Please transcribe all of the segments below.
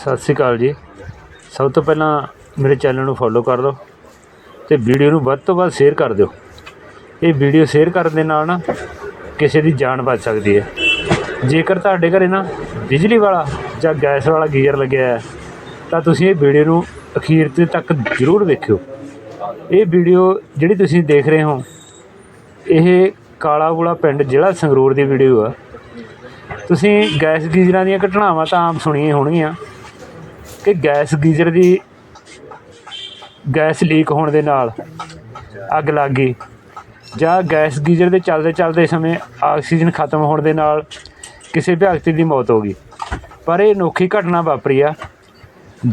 ਸਤਿ ਸ਼੍ਰੀ ਅਕਾਲ ਜੀ। ਸਭ ਤੋਂ ਪਹਿਲਾਂ ਮੇਰੇ ਚੈਨਲ ਨੂੰ ਫੋਲੋ ਕਰ ਲਓ ਤੇ ਵੀਡੀਓ ਨੂੰ ਵੱਧ ਤੋਂ ਵੱਧ ਸ਼ੇਅਰ ਕਰ ਦਿਓ। ਇਹ ਵੀਡੀਓ ਸ਼ੇਅਰ ਕਰਨ ਦੇ ਨਾਲ ਨਾ ਕਿਸੇ ਦੀ ਜਾਨ ਬਚ ਸਕਦੀ ਹੈ। ਜੇਕਰ ਤੁਹਾਡੇ ਘਰੇ ਨਾ ਬਿਜਲੀ ਵਾਲਾ ਜਾਂ ਗੈਸ ਵਾਲਾ ਗੀਜ਼ਰ ਲੱਗਿਆ ਹੈ, ਤਾਂ ਤੁਸੀਂ ਇਹ ਵੀਡੀਓ ਨੂੰ ਅਖੀਰ ਤੇ ਤੱਕ ਜ਼ਰੂਰ ਵੇਖਿਓ। ਇਹ ਵੀਡੀਓ ਜਿਹੜੀ ਤੁਸੀਂ ਦੇਖ ਰਹੇ ਹੋ, ਇਹ ਕਾਲਾ ਕਾਲਾਗੁਲਾ ਪਿੰਡ ਜ਼ਿਲ੍ਹਾ ਸੰਗਰੂਰ ਦੀ ਵੀਡੀਓ ਆ। ਤੁਸੀਂ ਗੈਸ ਗੀਜ਼ਰਾਂ ਦੀਆਂ ਘਟਨਾਵਾਂ ਤਾਂ ਆਮ ਸੁਣੀਆਂ ਹੋਣਗੀਆਂ। ਕਿ ਗੈਸ ਗੀਜ਼ਰ ਦੀ ਗੈਸ ਲੀਕ ਹੋਣ ਦੇ ਨਾਲ ਅੱਗ ਲੱਗ ਗਈ। ਜਾਂ ਗੈਸ ਗੀਜ਼ਰ ਦੇ ਚੱਲਦੇ ਚੱਲਦੇ ਸਮੇਂ ਆਕਸੀਜਨ ਖਤਮ ਹੋਣ ਦੇ ਨਾਲ ਕਿਸੇ ਵਿਅਕਤੀ ਦੀ ਮੌਤ ਹੋ ਗਈ। ਪਰ ਇਹ ਅਨੋਖੀ ਘਟਨਾ ਵਾਪਰੀ ਆ।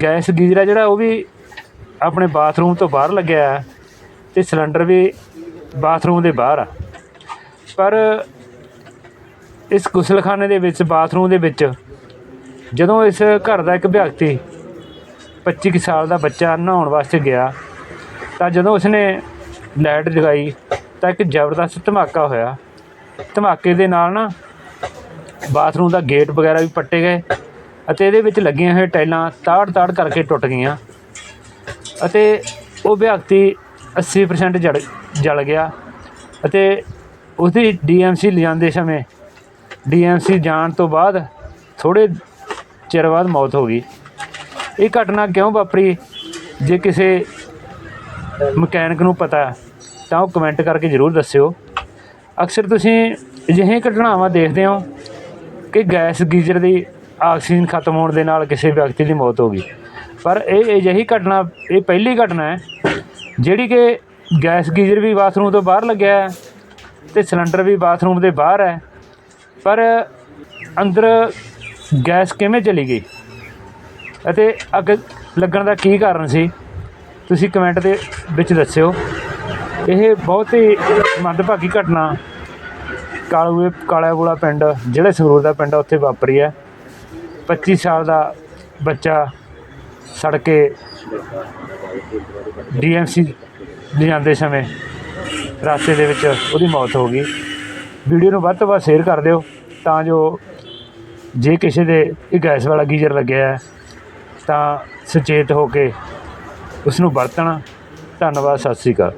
ਗੈਸ ਗੀਜ਼ਰ ਆ ਜਿਹੜਾ, ਉਹ ਵੀ ਆਪਣੇ ਬਾਥਰੂਮ ਤੋਂ ਬਾਹਰ ਲੱਗਿਆ ਹੈ ਤੇ ਸਿਲੰਡਰ ਵੀ ਬਾਥਰੂਮ ਦੇ ਬਾਹਰ ਆ। ਪਰ ਇਸ ਗੁਸਲਖਾਨੇ ਦੇ ਵਿੱਚ, ਬਾਥਰੂਮ ਦੇ ਵਿੱਚ ਜਦੋਂ ਇਸ ਘਰ ਦਾ ਇੱਕ ਵਿਅਕਤੀ 25 ਕੁ ਸਾਲ ਦਾ ਬੱਚਾ ਨਹਾਉਣ ਵਾਸਤੇ ਗਿਆ, ਤਾਂ ਜਦੋਂ ਉਸਨੇ ਲਾਈਟ ਜਗਾਈ, ਤਾਂ ਇੱਕ ਜ਼ਬਰਦਸਤ ਧਮਾਕਾ ਹੋਇਆ। ਧਮਾਕੇ ਦੇ ਨਾਲ ਨਾ ਬਾਥਰੂਮ ਦਾ ਗੇਟ ਵਗੈਰਾ ਵੀ ਪੱਟੇ ਗਏ ਅਤੇ ਇਹਦੇ ਵਿੱਚ ਲੱਗੀਆਂ ਹੋਈਆਂ ਟਾਈਲਾਂ ਤਾੜ-ਤਾੜ ਕਰਕੇ ਟੁੱਟ ਗਈਆਂ ਅਤੇ ਉਹ ਵਿਅਕਤੀ 80% ਜਲ ਜਲ ਗਿਆ ਅਤੇ ਉਸਦੀ ਡੀਐਮਸੀ ਲਿਜਾਂਦੇ ਸਮੇਂ ਡੀਐਮਸੀ ਜਾਣ ਤੋਂ ਬਾਅਦ ਥੋੜੇ ਚਿਰ ਬਾਅਦ ਮੌਤ ਹੋ ਗਈ। ਇਹ ਘਟਨਾ ਕਿਉਂ ਵਾਪਰੀ? ਜੇ ਕਿਸੇ ਮਕੈਨਿਕ ਨੂੰ ਪਤਾ ਤਾਂ ਉਹ ਕਮੈਂਟ ਕਰਕੇ ਜ਼ਰੂਰ ਦੱਸਿਓ। ਅਕਸਰ ਤੁਸੀਂ ਅਜਿਹੀਆਂ ਘਟਨਾਵਾਂ ਦੇਖਦੇ ਹੋ ਕਿ ਗੈਸ ਗੀਜ਼ਰ ਦੀ ਆਕਸੀਜਨ ਖਤਮ ਹੋਣ ਦੇ ਨਾਲ ਕਿਸੇ ਵਿਅਕਤੀ ਦੀ ਮੌਤ ਹੋ ਗਈ। ਪਰ ਇਹ ਅਜਿਹੀ ਘਟਨਾ, ਇਹ ਪਹਿਲੀ ਘਟਨਾ ਹੈ, ਜਿਹੜੀ ਕਿ ਗੈਸ ਗੀਜ਼ਰ ਵੀ ਬਾਥਰੂਮ ਤੋਂ ਬਾਹਰ ਲੱਗਿਆ ਹੈ ਤੇ ਸਿਲੰਡਰ ਵੀ ਬਾਥਰੂਮ ਦੇ ਬਾਹਰ ਹੈ। ਪਰ ਅੰਦਰ ਗੈਸ ਕਿਵੇਂ ਚਲੀ ਗਈ? ਅਤੇ ਅੱਗ ਲੱਗਣ ਦਾ ਕੀ ਕਾਰਨ ਸੀ? ਤੁਸੀਂ ਕਮੈਂਟ ਦੇ ਵਿੱਚ ਦੱਸਿਓ। ਇਹ ਬਹੁਤ ਹੀ ਮੰਦਭਾਗੀ ਘਟਨਾ ਕਾਲੂਏ ਕਾਲਾਗੋਲਾ ਪਿੰਡ, ਜਿਹੜੇ ਸੰਗਰੂਰ ਦਾ ਪਿੰਡ ਉੱਥੇ ਵਾਪਰੀ ਹੈ। 25 ਸਾਲ ਦਾ ਬੱਚਾ ਸੜ ਕੇ ਡੀਐਮਸੀ ਲਿਜਾਂਦੇ ਸਮੇਂ ਰਸਤੇ ਦੇ ਵਿੱਚ ਉਹਦੀ ਮੌਤ ਹੋ ਗਈ। ਵੀਡੀਓ ਨੂੰ ਵੱਧ ਤੋਂ ਵੱਧ ਸ਼ੇਅਰ ਕਰ ਦਿਓ ਤਾਂ ਜੋ ਜੇ ਕਿਸੇ ਦੇ ਇਹ ਗੈਸ ਵਾਲਾ ਗੀਜ਼ਰ ਲੱਗਿਆ ਹੈ, ਤਾਂ ਸੁਚੇਤ ਹੋ ਕੇ ਉਸ ਨੂੰ ਵਰਤਣ ਧੰਨਵਾਦ, ਸਤਿ ਸ਼੍ਰੀ ਅਕਾਲ।